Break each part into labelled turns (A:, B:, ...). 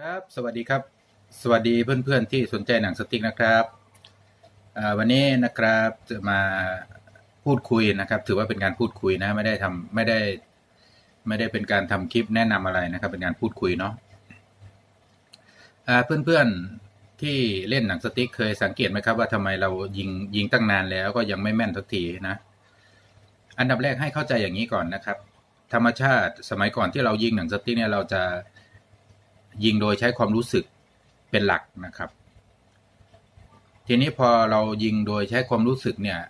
A: ครับ สวัสดีครับ สวัสดีเพื่อนๆ ที่สนใจหนังสติ๊กนะครับวันนี้นะครับจะมาพูดคุยนะครับ ถือว่าเป็นการพูดคุยนะ ไม่ได้ทำไม่ได้ ไม่ได้เป็นการทำคลิปแนะนำอะไรนะครับ เป็นการพูดคุยเนาะอ่าเพื่อนๆที่เล่นหนังสติ๊กเคยสังเกตไหมครับว่าทำไมเรายิงยิงตั้งนานแล้วก็ยังไม่แม่นสักทีนะ อันดับแรกให้เข้าใจอย่างนี้ก่อนนะครับ ธรรมชาติสมัยก่อนที่เรายิงหนังสติ๊กเนี่ยเราจะ ยิงโดยใช้ความรู้สึกเป็นหลักนะครับ ทีนี้พอเรายิงโดยใช้ความรู้สึกเนี่ย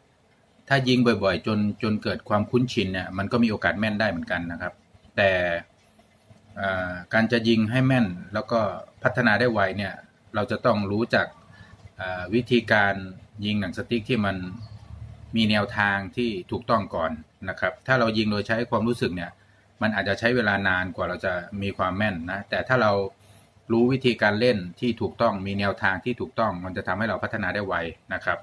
A: ถ้ายิงบ่อยๆ จนจนเกิดความคุ้นชินเนี่ยมันก็มีโอกาสแม่นได้เหมือนกันนะครับ แต่การจะยิงให้แม่นแล้วก็พัฒนาได้ไวเนี่ยเราจะต้องรู้จักวิธีการยิงหนังสติ๊กที่มันมีแนวทางที่ถูกต้องก่อนนะครับ ถ้าเรายิงโดยใช้ความรู้สึกเนี่ย มันอาจจะใช้เวลานานกว่าเราจะมีความแม่นนะ แต่ถ้าเรารู้วิธีการเล่นที่ถูกต้องมีแนวทางที่ถูกต้อง มันจะทำให้เราพัฒนาได้ไวนะครับ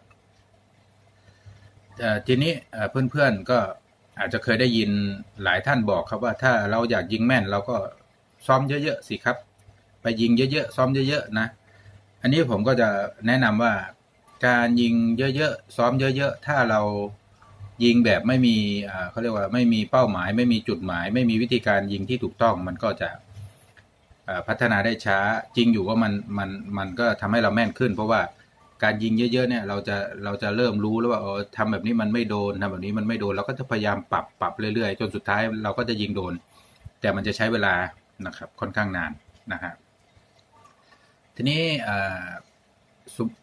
A: ทีนี้เอ่อเพื่อนๆก็อาจจะเคยได้ยินหลายท่านบอกครับว่าถ้าเราอยากยิงแม่น เราก็ซ้อมเยอะๆสิครับ ไปยิงเยอะๆซ้อมเยอะๆนะ อันนี้ผมก็จะแนะนำว่าการยิงเยอะๆซ้อมเยอะ ๆ ถ้าเรา ยิงแบบไม่มีอ่าเขาเรียกว่าไม่มีเป้าหมาย ไม่มีจุดหมาย ไม่มีวิธีการยิงที่ถูกต้อง มันก็จะพัฒนาได้ช้าจริงอยู่ว่ามันมันมันก็ทำให้เราแม่นขึ้น เพราะว่าการยิงเยอะๆเนี่ยเราจะเราจะเริ่มรู้แล้วว่าเออทำแบบนี้มันไม่โดนทำแบบนี้มันไม่โดนเราก็จะพยายามปรับปรับเรื่อยๆ จนสุดท้ายเราก็จะยิงโดน แต่มันจะใช้เวลานะครับค่อนข้างนานนะฮะทีนี้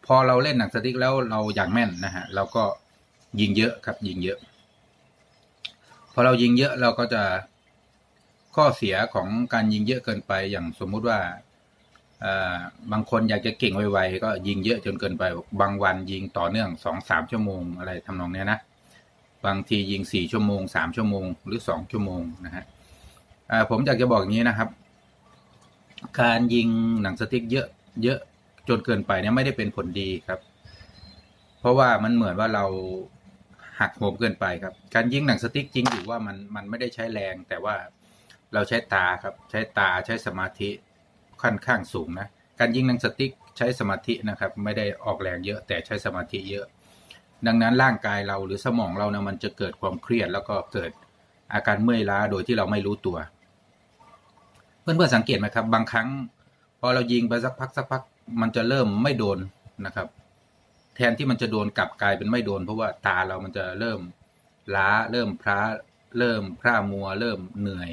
A: พอเราเล่นหนังสติ๊กแล้วเราอยากแม่นนะฮะเราก็ ยิงเยอะครับยิงเยอะ พอเรายิงเยอะเราก็จะข้อเสียของการยิงเยอะเกินไป อย่างสมมุติว่าบางคนอยากจะเก่งไวๆก็ยิงเยอะจนเกินไป บางวันยิงต่อเนื่องสองสามชั่วโมงอะไรทำนองเนี้ยนะบางทียิงสี่ชั่วโมงสามชั่วโมง หรือสองชั่วโมงนะฮะผมอยากจะบอกอย่างนี้นะครับ การยิงหนังสติ๊กเยอะเยอะจนเกินไปเนี่ยไม่ได้เป็นผลดีครับ เพราะว่ามันเหมือนว่าเรา หักโหมเกินไปครับ การยิงหนังสติ๊กจริงอยู่ว่ามันมันไม่ได้ใช้แรง แต่ว่าเราใช้ตาครับ ใช้ตาใช้สมาธิค่อนข้างสูงนะ การยิงหนังสติ๊กใช้สมาธินะครับ ไม่ได้ออกแรงเยอะแต่ใช้สมาธิเยอะ ดังนั้นร่างกายเราหรือสมองเรานะมันจะเกิดความเครียด แล้วก็เกิดอาการเมื่อยล้าโดยที่เราไม่รู้ตัว เพื่อนๆสังเกตไหมครับ บางครั้ง พอเรายิงไปสักพักสักพัก มันจะเริ่มไม่โดนนะครับ แทนที่มันจะโดนกลับกลายเป็นไม่โดน เพราะว่าตาเรามันจะเริ่มล้า เริ่มพร้าเริ่มพร่ามัว เริ่มเหนื่อย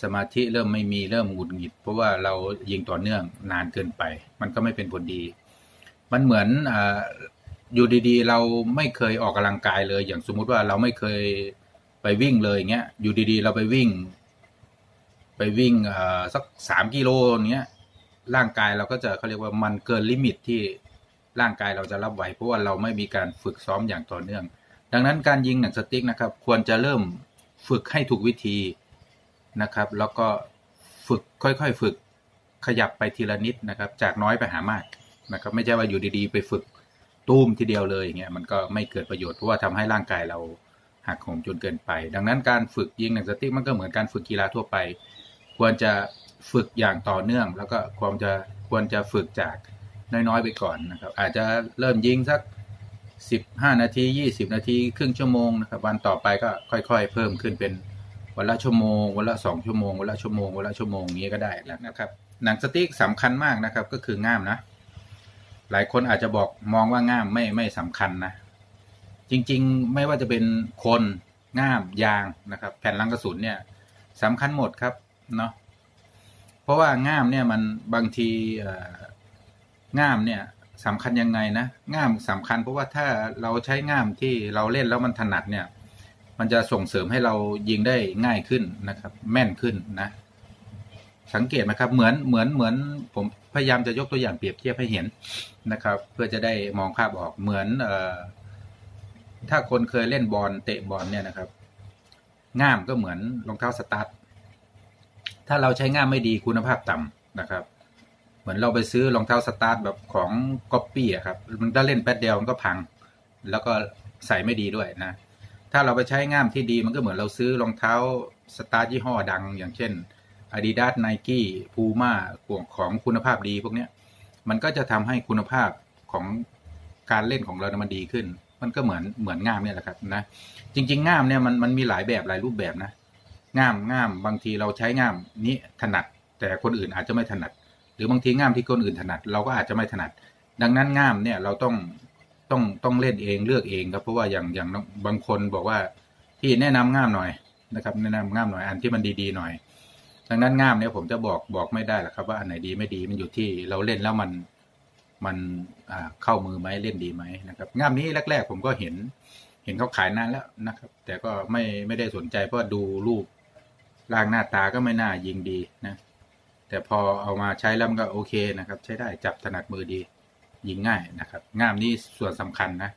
A: สมาธิเริ่มไม่มีเริ่มหงุดหงิด เพราะว่าเรายิงต่อเนื่องนานเกินไป มันก็ไม่เป็นผลดี มันเหมือนออยู่ดีๆ เราไม่เคยออกกำลังกายเลย อย่างสมมุติว่าเราไม่เคยไปวิ่งเลยอย่างเงี้ยอยู่ดีๆ เราไปวิ่ง ไปวิ่งสักสามกิโลอย่างเงี้ยร่างกายเราก็จะเขาเรียกว่ามันเกินลิมิตที่ ร่างกายเราจะรับไหวเพราะว่าเราไม่มีการฝึกซ้อมอย่างต่อเนื่อง ดังนั้นการยิงหนังสติ๊กนะครับ ควรจะเริ่มฝึกให้ถูกวิธีนะครับ แล้วก็ฝึกค่อยๆ ฝึกขยับไปทีละนิดนะครับ จากน้อยไปหามากนะครับ ไม่ใช่ว่าอยู่ดีๆ ไปฝึกตูมทีเดียวเลยอย่างเงี้ยมันก็ไม่เกิดประโยชน์เพราะว่าทำให้ร่างกายเราหักโหมจนเกินไป ดังนั้นการฝึกยิงหนังสติ๊กมันก็เหมือนการฝึกกีฬาทั่วไป ควรจะฝึกอย่างต่อเนื่อง แล้วก็ควรจะควรจะฝึกจาก น้อยๆไปก่อนนะครับ อาจจะเริ่มยิงสัก 15 นาที 20 นาที ครึ่งชั่วโมงนะครับ วันต่อไปก็ค่อย ๆ เพิ่มขึ้นเป็นวันละชั่วโมง วันละ2ชั่วโมง วันละชั่วโมง วันละชั่วโมงนี้ก็ได้แล้วนะครับ หนังสติ๊กสำคัญมากนะครับ ก็คือง่ามนะ หลายคนอาจจะบอกมองว่าง่ามไม่ไม่สำคัญนะ จริงๆ ไม่ว่าจะเป็นคนง่ามยางนะครับ แผ่นลังกระสุนเนี่ยสำคัญหมดครับเนาะเพราะว่าง่ามเนี่ยมันบางที ง่ามเนี่ยสำคัญยังไงนะง่ามสำคัญเพราะว่าถ้าเราใช้ง่ามที่เราเล่นแล้วมันถนัดเนี่ย มันจะส่งเสริมให้เรายิงได้ง่ายขึ้นนะครับ แม่นขึ้นนะ สังเกตไหมครับ เหมือนเหมือนเหมือนผมพยายามจะยกตัวอย่างเปรียบเทียบให้เห็นนะครับ เพื่อจะได้มองภาพออกเหมือนเอ่อถ้าคนเคยเล่นบอลเตะบอลเนี่ยนะครับ ง่ามก็เหมือนรองเท้าสตาร์ทถ้าเราใช้ง่ามไม่ดีคุณภาพต่ำนะครับ เหมือนเราไปซื้อรองเท้าสตาร์ทแบบของก๊อปปี้อะครับ มันถ้าเล่นแป๊ดเดียวมันก็พัง แล้วก็ใส่ไม่ดีด้วยนะ ถ้าเราไปใช้ง่ามที่ดีมันก็เหมือนเราซื้อรองเท้าสตาร์ทยี่ห้อดัง อย่างเช่น Adidas Nike Puma พวกของคุณภาพดีพวกเนี้ย มันก็จะทำให้คุณภาพของการเล่นของเรามันดีขึ้น มันก็เหมือนเหมือนง่ามเนี่ยแหละครับนะ จริง ๆ ง่ามเนี่ยมันมันมีหลายแบบหลายรูปแบบนะ ง่ามง่ามบางทีเราใช้ง่ามนี้ถนัด แต่คนอื่นอาจจะไม่ถนัด หรือบางทีง่ามที่คนอื่นถนัด เราก็อาจจะไม่ถนัด ดังนั้นง่ามเนี่ยเราต้องต้องต้องเล่นเองเลือกเองครับเพราะว่าอย่างอย่างบางคนบอกว่าพี่แนะนำง่ามหน่อยนะครับแนะนำง่ามหน่อยอันที่มันดีๆหน่อย ดังนั้นง่ามเนี่ยผมจะบอกบอกไม่ได้หรอกครับว่าอันไหนดีไม่ดีมันอยู่ที่เราเล่นแล้วมันมันเข้ามือไหมเล่นดีไหมนะครับง่ามนี้แรก ๆ ผมก็เห็น เห็นเขาขายนานแล้วนะครับ แต่ก็ไม่ไม่ได้สนใจเพราะว่าดูรูปร่างหน้าตาก็ไม่น่ายิงดีนะ แต่พอเอามาใช้แล้วมันก็โอเคนะครับ ใช้ได้จับถนัดมือดี ยิงง่ายนะครับ ง่ามนี้ส่วนสำคัญนะ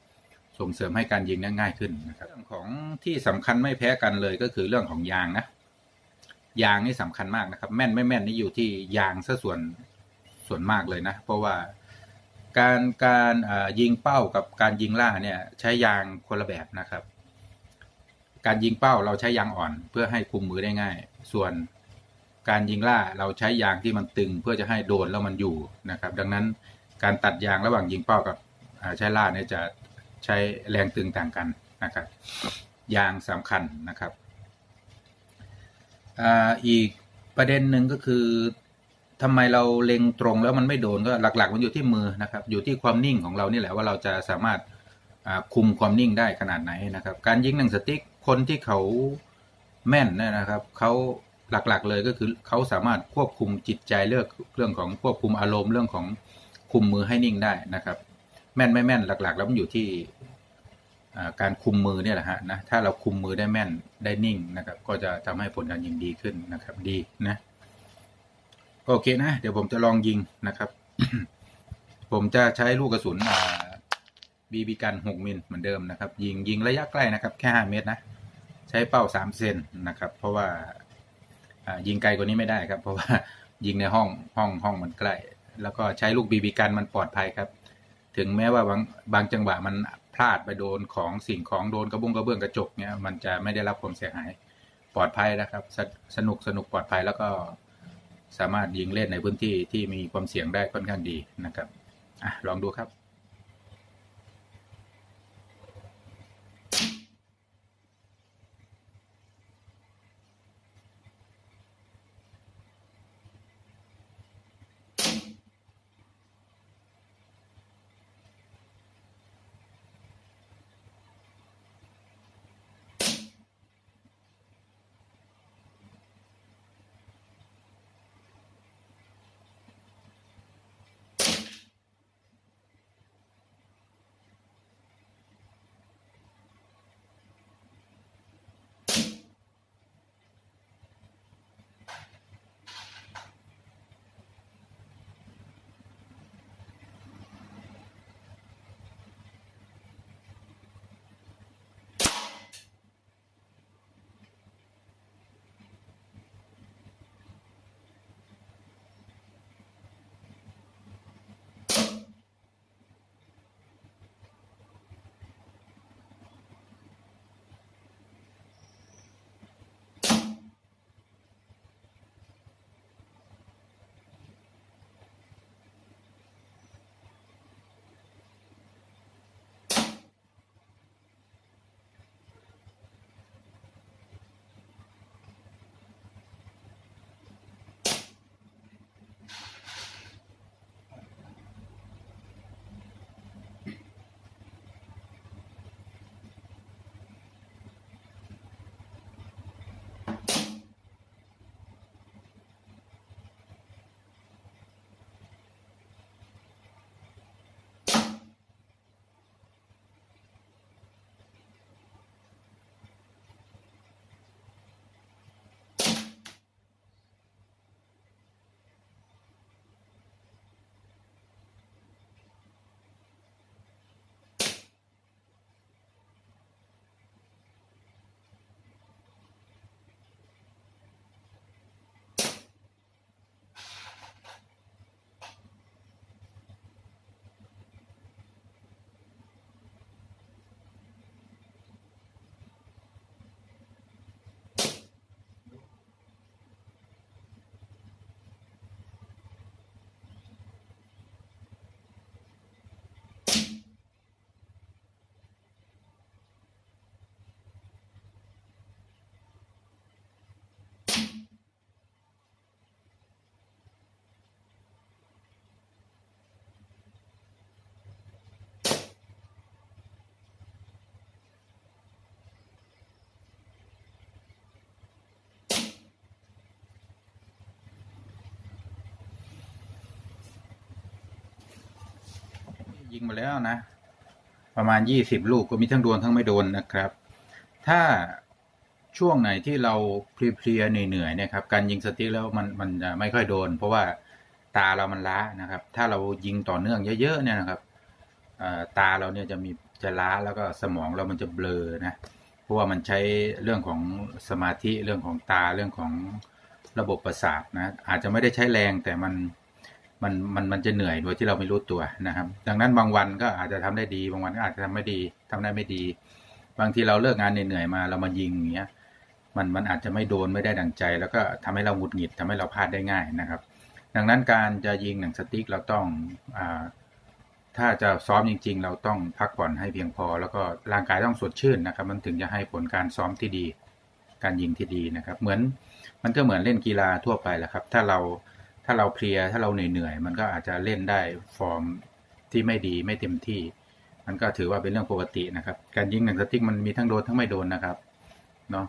A: ส่งเสริมให้การยิงนั้นง่ายขึ้นนะครับเรื่องของที่สำคัญไม่แพ้กันเลยก็คือเรื่องของยางนะ ยางนี่สำคัญมากนะครับ แม่นไม่แม่นนี่อยู่ที่ยางซะส่วนส่วนมากเลยนะ เพราะว่าการการอ่ายิงเป้ากับการยิงล่าเนี่ยใช้ยางคนละแบบนะครับ การยิงเป้าเราใช้ยางอ่อน เพื่อให้คุมมือได้ง่าย ส่วน การยิงล่าเราใช้ยางที่มันตึงเพื่อจะให้โดนแล้วมันอยู่นะครับ ดังนั้นการตัดยางระหว่างยิงเป้ากับใช้ล่าเนี่ยจะใช้แรงตึงต่างกันนะครับ ยางสำคัญนะครับออีกประเด็นหนึ่งก็คือทำไมเราเล็งตรงแล้วมันไม่โดนก็หลักๆ มันอยู่ที่มือนะครับ อยู่ที่ความนิ่งของเรานี่แหละว่าเราจะสามารถคุมความนิ่งได้ขนาดไหนนะครับ การยิงหนังสติ๊กคนที่เขาแม่นนะครับเขา หลักๆเลยก็คือเขาสามารถควบคุมจิตใจเลือกเรื่องของควบคุมอารมณ์เรื่องของคุมมือให้นิ่งได้นะครับ แม่นไม่แม่นหลัก ๆ แล้วมันอยู่ที่การคุมมือเนี่ยแหละฮะนะถ้าเราคุมมือได้แม่นได้นิ่งนะครับ ก็จะทำให้ผลการยิงดีขึ้นนะครับ ดีนะโอเคนะ เดี๋ยวผมจะลองยิงนะครับ ผมจะใช้ลูกกระสุนบีบีกันหกมิลเหมือนเดิมนะครับ ยิงยิงระยะใกล้นะครับ แค่ห้าเมตรนะ ใช้เป้าสามเซนนะครับ เพราะว่า ยิงไกลกว่านี้ไม่ได้ครับ เพราะว่ายิงในห้องห้องห้องมันใกล้ แล้วก็ใช้ลูกบีบีกันมันปลอดภัยครับ ถึงแม้ว่าบางบางจังหวะมันพลาดไปโดนของสิ่งของโดนกระบุงกระเบื้องกระจกเนี่ยมันจะไม่ได้รับความเสียหายปลอดภัยนะครับสสนุกสนุกปลอดภัยแล้วก็สามารถยิงเล่นในพื้นที่ที่มีความเสี่ยงได้ค่อนข้างดีนะครับอะลองดูครับ ยิงมาแล้วนะ ประมาณยี่สิบลูกก็มีทั้งโดนทั้งไม่โดนนะครับ ถ้าช่วงไหนที่เราเพลียๆเหนื่อยๆเนี่ยครับ การยิงสติ๊กแล้วมันมันจะไม่ค่อยโดน เพราะว่าตาเรามันล้านะครับ ถ้าเรายิงต่อเนื่องเยอะๆเนี่ยนะครับตาเราเนี่ยจะมีจะล้าแล้วก็สมองเรามันจะเบลอนะเพราะว่ามันใช้เรื่องของสมาธิเรื่องของตาเรื่องของระบบประสาทนะอาจจะไม่ได้ใช้แรงแต่มัน มันมันมันจะเหนื่อยโดยที่เราไม่รู้ตัวนะครับ ดังนั้นบางวันก็อาจจะทำได้ดี บางวันก็อาจจะทำไม่ดีทำได้ไม่ดี บางทีเราเลิกงานเหนื่อยมาเรามายิงอย่างเงี้ยมันมันอาจจะไม่โดนไม่ได้ดังใจ แล้วก็ทำให้เราหงุดหงิดทำให้เราพลาดได้ง่ายนะครับ ดังนั้นการจะยิงหนังสติ๊กเราต้องอาถ้าจะซ้อมจริง ๆ เราต้องพักผ่อนให้เพียงพอ แล้วก็ร่างกายต้องสดชื่นนะครับ มันถึงจะให้ผลการซ้อมที่ดี การยิงที่ดีนะครับ เหมือนมันก็เหมือนเล่นกีฬาทั่วไปแหละครับ ถ้าเรา ถ้าเราเพลียถ้าเราเหนื่อยๆมันก็อาจจะเล่นได้ฟอร์มที่ไม่ดีไม่เต็มที่ มันก็ถือว่าเป็นเรื่องปกตินะครับ การยิงหนังสติ๊กมันมีทั้งโดนทั้งไม่โดนนะครับเนาะ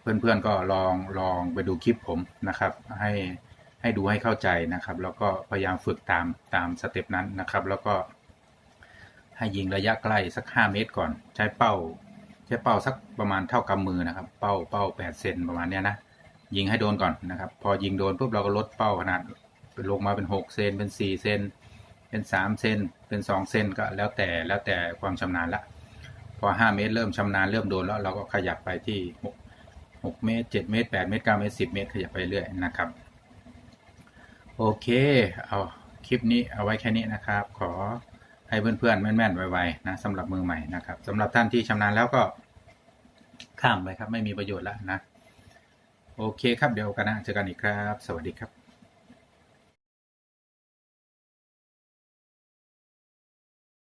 A: เพื่อนๆก็ลองลองไปดูคลิปผมนะครับ ให้ให้ดูให้เข้าใจนะครับ แล้วก็พยายามฝึกตามตามสเต็ปนั้นนะครับ แล้วก็ ให้ยิงระยะใกล้สัก 5 เมตรก่อน ใช้เป้า ใช้เป้าสักประมาณเท่ากำมือนะครับ เป้าเป้า8เซนประมาณเนี้ยนะ ยิงให้โดนก่อนนะครับ พอยิงโดนปุ๊บเราก็ลดเป้าขนาดเป็นลงมาเป็น6เซนเป็น4เซนเป็น3เซนเป็น2เซนก็แล้วแต่แล้วแต่ความชำนาญละพอ5เมตรเริ่มชำนาญเริ่มโดนแล้วเราก็ขยับไปที่6 6เมตร7เมตร8เมตร9เมตร10เมตรขยับไปเรื่อยนะครับโอเคเอาคลิปนี้เอาไว้แค่นี้นะครับ ขอให้เพื่อนๆแม่นๆไวๆนะสำหรับมือใหม่นะครับสำหรับท่านที่ชำนาญแล้วก็ข้ามไปครับไม่มีประโยชน์แล้วนะ โอเคครับเดี๋ยวกันนะเจอกันอีกครับ สวัสดีครับ